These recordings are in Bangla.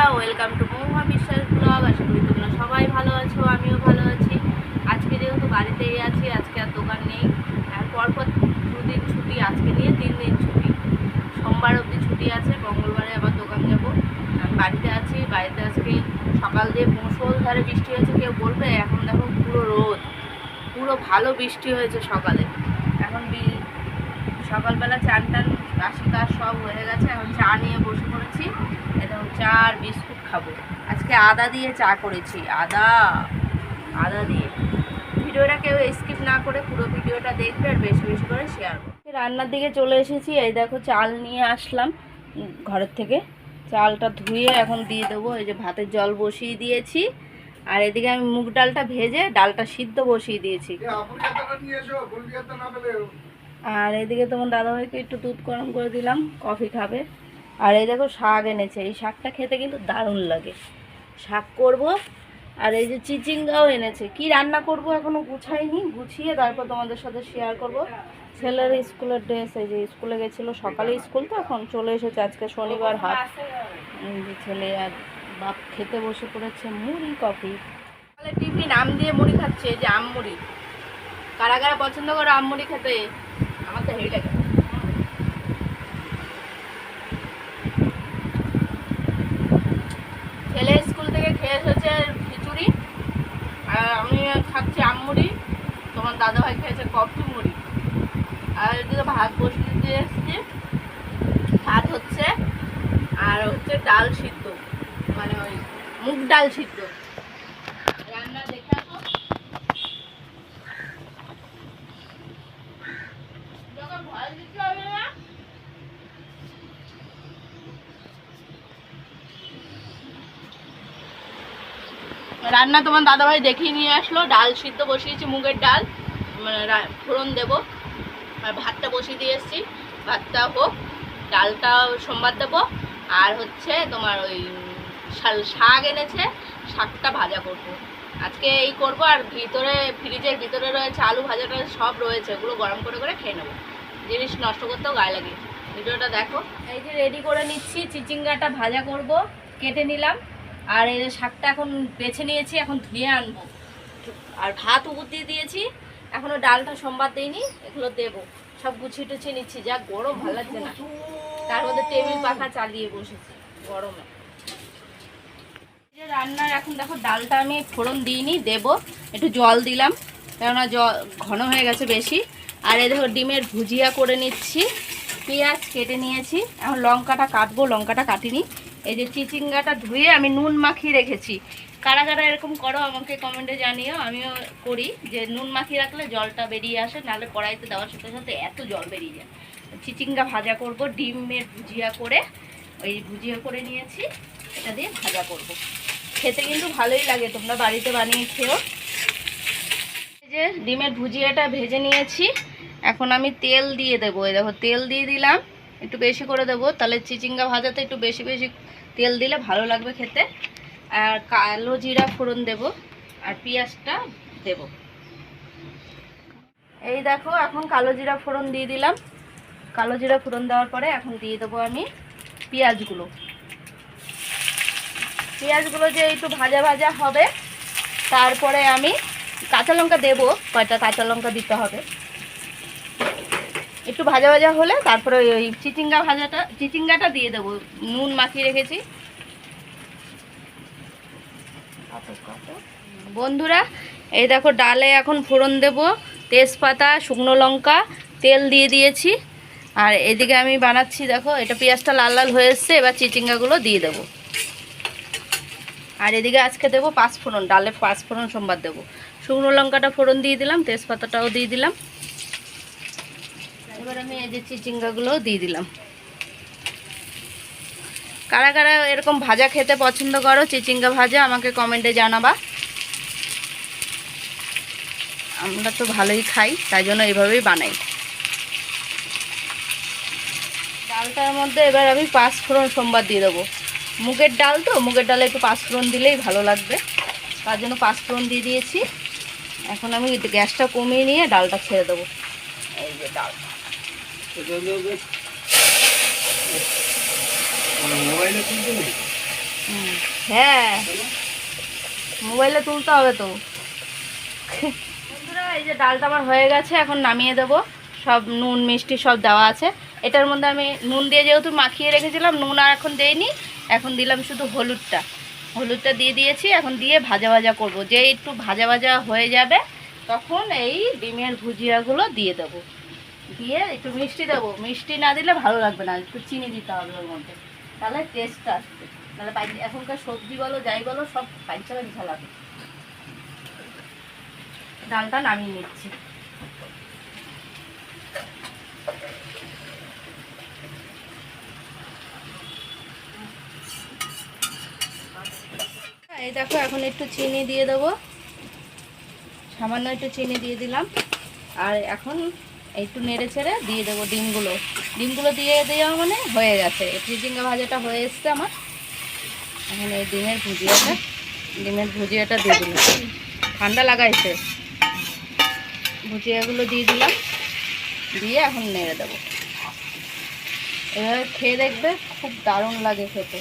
বন্ধুরা ওয়েলকাম টু মহুয়া বিশ্বাস ব্লগ আশা করি তোমরা সবাই ভালো আছো, আমিও ভালো আছি। আজকে যেহেতু বাড়িতেই আছি, আজকে আর দোকান নেই। পরপর দুদিন ছুটি, আজকে নিয়ে তিন দিন ছুটি। সোমবার অবধি ছুটি আছে, মঙ্গলবারে আবার দোকান যাব। বাড়িতে আছি, বাড়িতে আজকে সকাল দিয়ে মুসল ধারে বৃষ্টি হয়েছে, কেউ বলবে, এখন দেখো পুরো রোদ। পুরো ভালো বৃষ্টি হয়েছে সকালে। সকালবেলা চান টান, বাসি কাজ সব হয়ে গেছে, এখন চা নিয়ে বসে পড়েছি। এখন চা আর বিস্কুট খাব। আজকে আদা দিয়ে চা করেছি। আদা আদা দিয়ে। ভিডিওটা কেউ স্কিপ না করে পুরো ভিডিওটা দেখবে আর বেশি বেশি করে শেয়ার করবে। রান্নার দিকে চলে এসেছি। এই দেখো চাল নিয়ে আসলাম ঘরের থেকে। চালটা ধুয়ে এখন দিয়ে দেবো। এই যে ভাতের জল বসিয়ে দিয়েছি। আর এদিকে আমি মুগ ডালটা ভেজে ডালটা সিদ্ধ বসিয়ে দিয়েছি। আর এদিকে তোমার দাদাভাইকে একটু দুধ গরম করে দিলাম, কফি খাবে। আর এই দেখো শাক এনেছে, এই শাকটা খেতে কিন্তু দারুণ লাগে। শাক করব, আর এই যে চিচিঙ্গাও এনেছে। কি রান্না করব এখনও গুছাইনি, গুছিয়ে তারপর তোমাদের সাথে শেয়ার করব। ছেলের স্কুলের ড্রেস এই যে স্কুলে গেছিল সকালে স্কুল তো, এখন চলে এসেছে আজকে শনিবার এই যে ছেলে আর বাপ খেতে বসে পড়েছে মুড়ি, কফি। তাহলে টিফিন, আম দিয়ে মুড়ি খাচ্ছে, এই যে আম মুড়ি। কারা কারা পছন্দ করে আম মুড়ি খেতে? আমার তো হেভি ছেলে স্কুল থেকে খেয়ে এসেছে খিচুড়ি, আর আমি খাচ্ছি আম মুড়ি, তোমার দাদাভাই খেয়েছে কফি মুড়ি। আর এদিকে ভাত বসিয়ে দিয়ে এসেছি। ভাত হচ্ছে, আর হচ্ছে ডাল সিদ্ধ মানে ওই মুগ ডাল সিদ্ধ রান্না দেখে আসো যখন ভয় দিতে হবে না রান্না তোমার দাদাভাই দেখিয়ে নিয়ে আসলো। ডাল সিদ্ধ বসিয়েছি, মুগের ডাল। মানে ফোড়ন দেবো। আর ভাতটা বসিয়ে দিয়ে এসেছি। ভাতটা হোক, ডালটা সোমবার দেবো। আর হচ্ছে তোমার ওই শাক এনেছে, শাকটা ভাজা করব। আজকে এই করব আর ভিতরে, ফ্রিজের ভিতরে রয়েছে আলু ভাজাটা, সব রয়েছে। ওগুলো গরম করে করে খেয়ে নেব। জিনিস নষ্ট করতেও গায়ে লাগে ভিডিওটা দেখো। এই যে রেডি করে নিচ্ছি, চিচিঙ্গাটা ভাজা করব। কেটে নিলাম। আর এই শাকটা এখন বেছে নিয়েছি, এখন ধুয়ে আনব। আর ভাত উপর দিয়ে দিয়েছি, এখনও ডালটা সোমবার দিইনি, এগুলো দেবো। সব গুছিয়ে টুছিয়ে নিচ্ছি, যা গরম ভালো লাগছে না। তার মধ্যে টেবিল পাখা চালিয়ে বসেছি, গরমে। রান্নার এখন দেখো, ডালটা আমি ফোড়ন দিইনি, দেব। একটু জল দিলাম, কেননা জল ঘন হয়ে গেছে বেশি। আর এই দেখো, ডিমের ভুজিয়া করে নিচ্ছি, পেঁয়াজ কেটে নিয়েছি। এখন লঙ্কাটা কাটবো, লঙ্কাটা কাটিনি। এই যে চিচিঙ্গাটা ধুয়ে আমি নুন মাখিয়ে রেখেছি। কারা কারা এরকম করো আমাকে কমেন্টে জানিও, আমিও করি যে নুন মাখিয়ে রাখলে জলটা বেরিয়ে আসে, নাহলে কড়াইতে দেওয়ার সাথে সাথে এত জল বেরিয়ে যায়। চিচিঙ্গা ভাজা করব, ডিমের ভুজিয়া করে, ওই ভুজিয়া করে নিয়েছি, এটা দিয়ে ভাজা করব। খেতে কিন্তু ভালোই লাগে, তোমরা বাড়িতে বানিয়ে এই যে ডিমের ভুজিয়াটা ভেজে নিয়েছি, এখন আমি তেল দিয়ে দেবো। দেখো, তেল দিয়ে দিলাম, একটু বেশি করে দেবো, তাহলে চিচিঙ্গা ভাজাতে একটু বেশি বেশি তেল দিলে ভালো লাগবে খেতে। আর কালো জিরা ফোড়ন দেব, আর পেঁয়াজটা দেব। এই দেখো, এখন কালো জিরা ফোড়ন দিয়ে দিলাম। কালো জিরা ফোড়ন দেওয়ার পরে এখন দিয়ে দেবো আমি পেঁয়াজগুলো। পেঁয়াজগুলো যে একটু ভাজা ভাজা হবে, তারপরে আমি কাঁচা লঙ্কা দেবো, কয়টা কাঁচা লঙ্কা দিতে হবে। একটু ভাজা ভাজা হলে তারপরে ওই- চিচিঙ্গা ভাজাটা, চিচিঙ্গাটা দিয়ে দেবো। নুন মাখিয়ে রেখেছি। বন্ধুরা, এই দেখো ডালে এখন ফোড়ন দেব। তেজপাতা, শুকনো লঙ্কা, তেল দিয়ে দিয়েছি। আর এদিকে আমি বানাচ্ছি, দেখো, এটা পেঁয়াজটা লাল লাল হয়ে এসছে, এবার চিচিঙ্গাগুলো দিয়ে দেবো। আর এদিকে আজকে দেবো পাঁচ ফোড়ন ডালে পাঁচ ফোড়ন সোমবার দেবো। শুকনো লঙ্কাটা ফোড়ন দিয়ে দিলাম, তেজপাতাটাও দিয়ে দিলাম। এবার আমি এই যে চিচিঙ্গাগুলোও দিয়ে দিলাম। কারা কারা এরকম ভাজা খেতে পছন্দ করো, চিচিঙ্গা ভাজা, আমাকে কমেন্টে জানাবা। আমরা তো ভালোই খাই, তাই জন্য এইভাবেই বানাই। ডালটার মধ্যে এবার আমি পাঁচ ফোড়ন সোমবার দিয়ে দেবো। মুগের ডাল তো, মুগের ডালে একটু পাঁচ ফোড়ন দিলেই ভালো লাগবে। তার জন্য পাঁচ ফোড়ন দিয়ে দিয়েছি। এখন আমি গ্যাসটা কমিয়ে নিয়ে ডালটা ছেড়ে দেবো। এই যে মোবাইলে তুলতে হ্যাঁ। মোবাইলে তুলতে হবে তো। বন্ধুরা, এই যে ডালটা আমার হয়ে গেছে, এখন নামিয়ে দেবো। সব নুন, মিষ্টি সব দেওয়া আছে। এটার মধ্যে আমি নুন দিয়ে যেহেতু মাখিয়ে রেখেছিলাম, নুন আর এখন দেইনি। এখন দিলাম শুধু হলুদটা। হলুদটা দিয়ে দিয়েছি, এখন দিয়ে ভাজা ভাজা করব। যে একটু ভাজা ভাজা হয়ে যাবে, তখন এই ডিমের ভুজিয়াগুলো দিয়ে দেবো। দিয়ে একটু মিষ্টি দেবো। মিষ্টি না দিলে ভালো লাগবে না, একটু চিনি দিতে হবে ওর মধ্যে। তাহলে টেস্টটা আসবে। তাহলে পাই- এখনকার সবজি বলো, যাই বলো, সব পাইচারা মিশা লাগে ডালটা নামিয়ে নিচ্ছি। এই দেখো, এখন একটু চিনি দিয়ে দেবো। সামান্য একটু চিনি দিয়ে দিলাম। আর এখন একটু নেড়ে ছেড়ে দিয়ে দেবো ডিমগুলো। ডিমগুলো দিয়ে দেওয়া মানে হয়ে গেছে। চিচিঙ্গা ভাজাটা হয়ে এসছে আমার। এখন এই ডিমের ভুজিয়াটা ডিমের ভুজিয়াটা দিয়ে দিলাম। ঠান্ডা লাগাইছে। ভুজিয়াগুলো দিয়ে দিলাম। দিয়ে এখন নেড়ে দেবো। এভাবে খেয়ে দেখবে খুব দারুণ লাগে খেতে।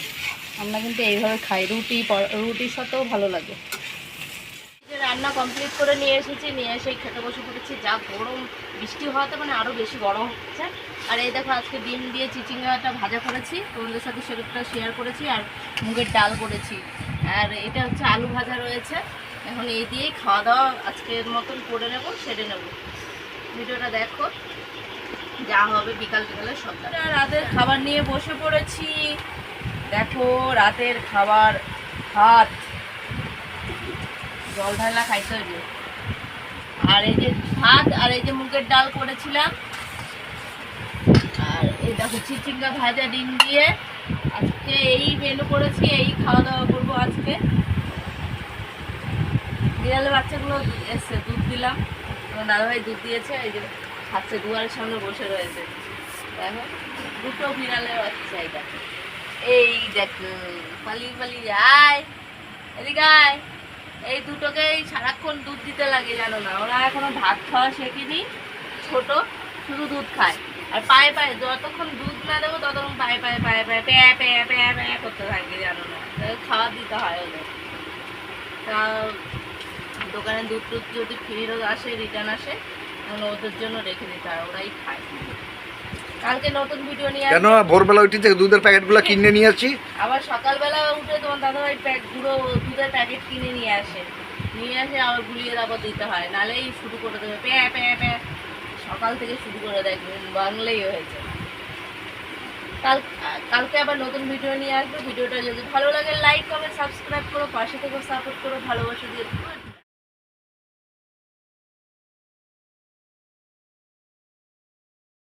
আমরা কিন্তু এইভাবে খাই। রুটি রুটির সাথেও ভালো লাগে। রান্না কমপ্লিট করে নিয়ে এসেছি, নিয়ে এসে খেতে বসে পড়েছি। যা গরম, বৃষ্টি হওয়াতে মানে আরও বেশি গরম হচ্ছে। আর এই দেখো, আজকে ডিম দিয়ে চিচিঙ্গাটা ভাজা করেছি। তোমাদের সাথে সেটা শেয়ার করেছি আর মুগের ডাল করেছি। আর এটা হচ্ছে আলু ভাজা রয়েছে। এখন এই দিয়েই খাওয়া দাওয়া আজকের মতন করে নেব, সেরে নেব। ভিডিওটা দেখো, যা হবে বিকাল বিকালে সব রাতের খাবার নিয়ে বসে পড়েছি। দেখো, রাতের খাবার ভাত। জল ঢালা খাইতে হইবে আর এই যে ভাত আর এই যে মুগের ডাল করেছিলাম, আর এই দেখো চিচিঙ্গা ভাজা ডিম দিয়ে আজকে এই মেনু করেছি, এই খাওয়া দাওয়া করব আজকে। বিড়ালের বাচ্চাগুলো এসছে, দুধ দিলাম। আমার দাদাভাই দুধ দিয়েছে, এই যে খাচ্ছে, দুয়ারের সামনে বসে রয়েছে। দেখো, দুটো বিড়ালের বাচ্চা এই দেখো এই দেখো, পালিয়ে পালিয়ে যায়। এদিকে আয়। এই দুটোকেই সারাক্ষণ দুধ দিতে লাগে জানো না। ওরা এখনও ভাত খাওয়া শেখেনি, ছোট, শুধু দুধ খায়। আর পায়ে পায়ে, যতক্ষণ দুধ না দেবো, ততক্ষণ পায়ে পায়ে পায়ে পায়ে, প্যা প্যা প্যা প্যা করতে থাকে জানো না। খাওয়া দিতে হয় ওদের। তা দোকানে দুধ টুধ যদি ফেরত আসে রিটার্ন আসে তখন ওদের জন্য রেখে দিতে হয়, ওরাই খায়। কালকে নতুন ভিডিও নিয়ে কেন? ভোরবেলা উঠে থেকে দুধের প্যাকেটগুলো কিনে নিয়ে আসছি। আবার সকালবেলা উঠে তোমার দাদাভাই প্যাক গুঁড়ো দুধের প্যাকেট কিনে নিয়ে আসে। নিয়ে আসে আবার গুলিয়ে তারপর দিতে হয়। নালেই শুরু করে দেবে। প্যা প্যা প্যা সকাল থেকে শুরু করে দেয়। হয়েছে। কাল কালকে আবার নতুন ভিডিও নিয়ে আসব। ভিডিওটা যদি ভালো লাগে লাইক কমেন্ট সাবস্ক্রাইব করো পাশে থেকে সাপোর্ট করো ভালোবাসা দিয়ে